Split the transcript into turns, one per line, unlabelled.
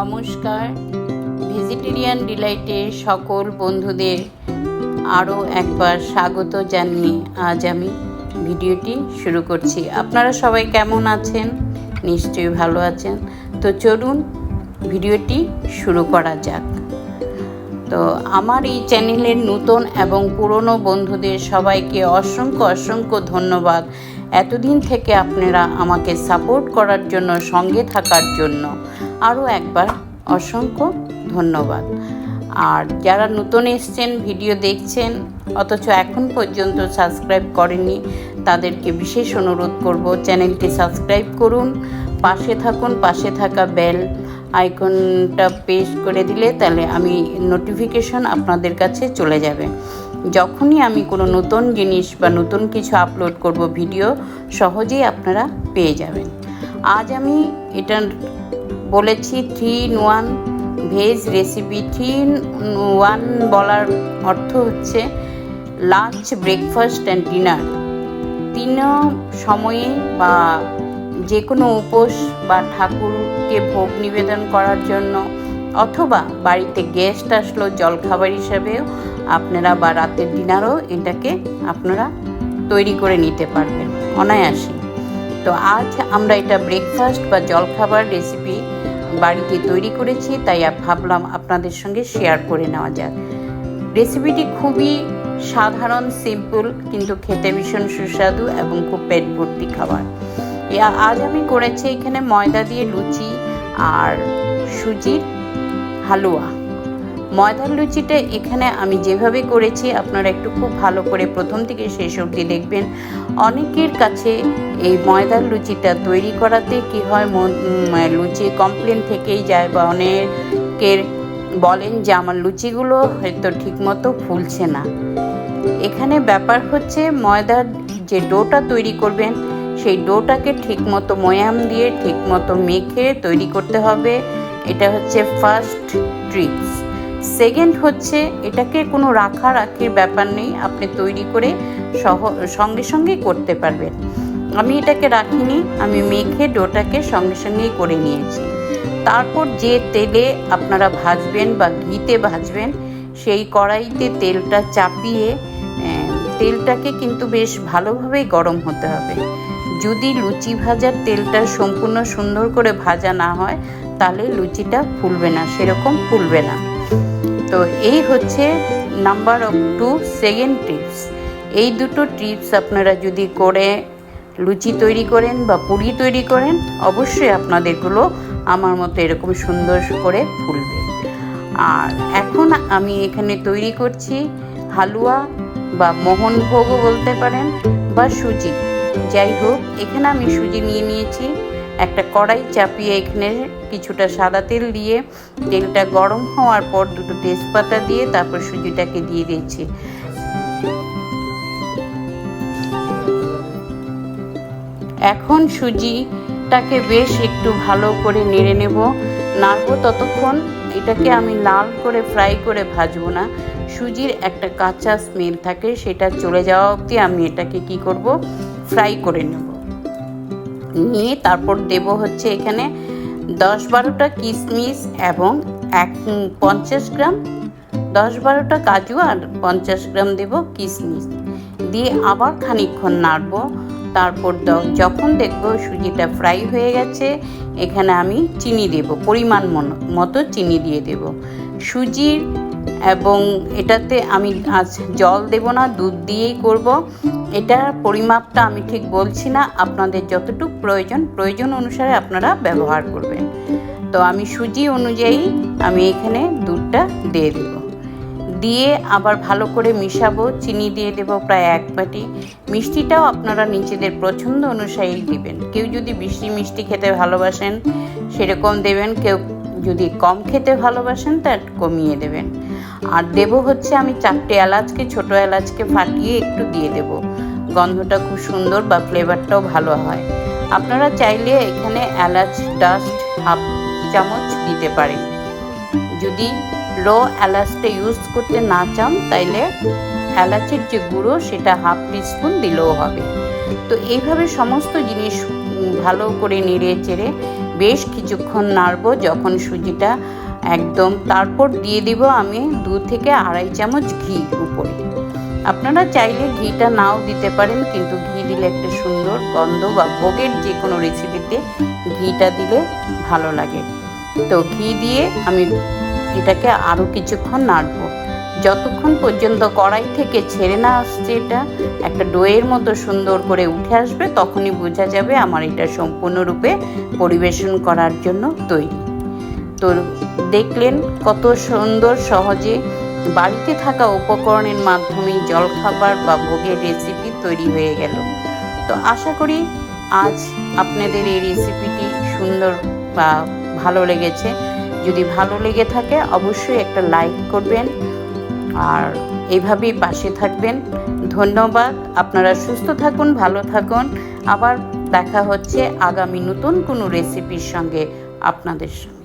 নমস্কার। ভেজিটেরিয়ান ডিলাইটে সকল বন্ধুদের আরও একবার স্বাগত জানিয়ে আজ আমি ভিডিওটি শুরু করছি। আপনারা সবাই কেমন আছেন? নিশ্চয়ই ভালো আছেন। তো চলুন ভিডিওটি শুরু করা যাক। তো আমার এই চ্যানেলের নতুন এবং পুরনো বন্ধুদের সবাইকে অসংখ্য অসংখ্য ধন্যবাদ। এতদিন থেকে আপনারা আমাকে সাপোর্ট করার জন্য, সঙ্গে থাকার জন্য আরও একবার অসংখ্য ধন্যবাদ। আর যারা নতুন এসছেন, ভিডিও দেখছেন, অথচ এখন পর্যন্ত সাবস্ক্রাইব করেনি তাদেরকে বিশেষ অনুরোধ করব চ্যানেলটি সাবস্ক্রাইব করুন, পাশে থাকুন, পাশে থাকা বেল আইকনটা পেশ করে দিলে তাহলে আমি নোটিফিকেশন আপনাদের কাছে চলে যাবে। যখনই আমি কোনো নতুন জিনিস বা নতুন কিছু আপলোড করব, ভিডিও সহজেই আপনারা পেয়ে যাবেন। আজ আমি এটা বলেছি three in one veg recipe three in one বলার অর্থ হচ্ছে লাঞ্চ, ব্রেকফাস্ট অ্যান্ড ডিনার। তিন সময়ে বা যে কোনো উপোস বা ঠাকুরকে ভোগ নিবেদন করার জন্য অথবা বাড়িতে গেস্ট আসলো জলখাবার হিসাবেও আপনারা বা রাতের ডিনারও এটাকে আপনারা তৈরি করে নিতে পারবেন অনায়াসে। তো আজ আমরা এটা ব্রেকফাস্ট বা জলখাবার রেসিপি বাড়িতে তৈরি করেছি, তাই ভাবলাম আপনাদের সঙ্গে শেয়ার করে নেওয়া যাক। রেসিপিটি খুবই সাধারণ সিম্পল কিন্তু খেতে ভীষণ সুস্বাদু এবং খুব পেট ভর্তি খাবার। আজ আমি করেছি এখানে ময়দা দিয়ে লুচি আর সুজির হালুয়া। ময়দার লুচিটা এখানে আমি যেভাবে করেছি, আপনারা একটু খুব ভালো করে প্রথম থেকে শেষ অবধি দেখবেন। অনেকের কাছে এই ময়দার লুচিটা তৈরি করাতে কি হয় লুচি কমপ্লেন থেকেই যায় বা অনেকের বলেন যে, আমার লুচিগুলো হয়তো ঠিকমতো ফুলছে না। এখানে ব্যাপার হচ্ছে, ময়দার যে ডোটা তৈরি করবেন, সেই ডোটাকে ঠিকমতো ময়াম দিয়ে ঠিকমতো মেখে তৈরি করতে হবে। এটা হচ্ছে ফার্স্ট ট্রিক্স সেকেন্ড হচ্ছে, এটাকে কোনো রাখা রাখির ব্যাপার নেই, আপনি তৈরি করে সহ, সঙ্গে সঙ্গেই করতে পারবেন। আমি এটাকে রাখিনি, আমি মেখে ডোটাকে সঙ্গে সঙ্গেই করে নিয়েছি। তারপর যে তেলে আপনারা ভাজবেন বা ঘিতে ভাজবেন, সেই কড়াইতে তেলটা চাপিয়ে তেলটাকে কিন্তু বেশ ভালোভাবে গরম হতে হবে। যদি লুচি ভাজার তেলটা সম্পূর্ণ সুন্দর করে ভাজা না হয়, তাহলে লুচিটা ফুলবে না, সেরকম ফুলবে না। তো এই হচ্ছে number of two second tips এই দুটো টিপস আপনারা যদি করে, লুচি তৈরি করেন বা পুরি তৈরি করেন, অবশ্যই আপনাদেরগুলো আমার মতো এরকম সুন্দর করে ফুলবে। আর এখন আমি এখানে তৈরি করছি হালুয়া বা মোহনভোগও বলতে পারেন বা সুজি। যাই হোক, এখানে আমি সুজি নিয়ে নিয়েছি। একটা কড়াই চাপিয়ে এখানে কিছুটা সাদা তেল দিয়ে তেলটা গরম হওয়ার পর দুটো তেজপাতা দিয়ে তারপর সুজিটাকে দিয়ে দিয়েছি এখন সুজিটাকে বেশ একটু ভালো করে নেড়ে নেব। নাড়বো ততক্ষণ। এটাকে আমি লাল করে ফ্রাই করে ভাজবো না। সুজির একটা কাঁচা স্মেল থাকে, সেটা চলে যাওয়া অবধি আমি এটাকে কি করব? ফ্রাই করে নেব। নিয়ে তারপর দেব হচ্ছে এখানে দশ বারোটা কিশমিশ এবং এক পঞ্চাশ গ্রাম দশ বারোটা কাজু আর পঞ্চাশ গ্রাম দেব কিশমিশ দিয়ে আবার খানিকক্ষণ নাড়বো। তারপর যখন দেখব সুজিটা ফ্রাই হয়ে গেছে, এখানে আমি চিনি দেব, পরিমাণ মতো চিনি দিয়ে দেব। সুজির এবং এটাতে আমি আজ জল দেব না, দুধ দিয়েই করব। এটার পরিমাপটা আমি ঠিক বলছি না, আপনাদের যতটুকু প্রয়োজন প্রয়োজন অনুসারে আপনারা ব্যবহার করবেন। তো আমি সুজি অনুযায়ী আমি এখানে দুধটা দিয়ে দেব। দিয়ে আবার ভালো করে মিশাবো, চিনি দিয়ে দেব প্রায় এক বাটি। মিষ্টিটাও আপনারা নিজেদের পছন্দ অনুসারেই দিবেন। কেউ যদি বেশি মিষ্টি খেতে ভালোবাসেন, সেরকম দেবেন, কেউ যদি কম খেতে ভালোবাসেন, তা কমিয়ে দেবেন। আর দেব হচ্ছে আমি চারটে এলাচকে, ছোট এলাচকে ফাটিয়ে একটু দিয়ে দেব। গন্ধটা খুব সুন্দর বা ফ্লেভারটাও ভালো হয়। আপনারা চাইলে এখানে এলাচ ডাস্ট হাফ চামচ দিতে পারেন। যদি র এলাচটা ইউজ করতে না চান, তাইলে এলাচের যে গুঁড়ো, সেটা হাফ টিস্পুন দিলেও হবে। তো এইভাবে সমস্ত জিনিস ভালো করে নেড়ে চেড়ে বেশ কিছুক্ষণ নাড়বো, যখন সুজিটা একদম তারপর দিয়ে দিব আমি দু থেকে আড়াই চামচ ঘি উপরে। আপনারা চাইলে ঘিটা নাও দিতে পারেন, কিন্তু ঘি দিলে একটা সুন্দর গন্ধ বা ভোগের যে কোনো রেসিপিতে ঘিটা দিলে ভালো লাগে। তো ঘি দিয়ে আমি এটাকে আরও কিছুক্ষণ নাড়বো। যতক্ষণ পর্যন্ত কড়াই থেকে ছেড়ে না আসছে এটা, একটা ডোয়ের মতো সুন্দর করে উঠে আসবে, তখনই বোঝা যাবে আমার এটা সম্পূর্ণরূপে পরিবেশন করার জন্য তৈরি। তো দেখলেন কত সুন্দর সহজে বাড়িতে থাকা উপকরণের মাধ্যমেই জলখাবার বা ভোগের রেসিপি তৈরি হয়ে গেল। তো আশা করি আজ আপনাদের এই রেসিপিটি সুন্দর বা ভালো লেগেছে। যদি ভালো লেগে থাকে, অবশ্যই একটা লাইক করবেন আর এইভাবেই পাশে থাকবেন। ধন্যবাদ। আপনারা সুস্থ থাকুন, ভালো থাকুন। আবার দেখা হচ্ছে আগামী নতুন কোনো রেসিপির সঙ্গে আপনাদের সঙ্গে।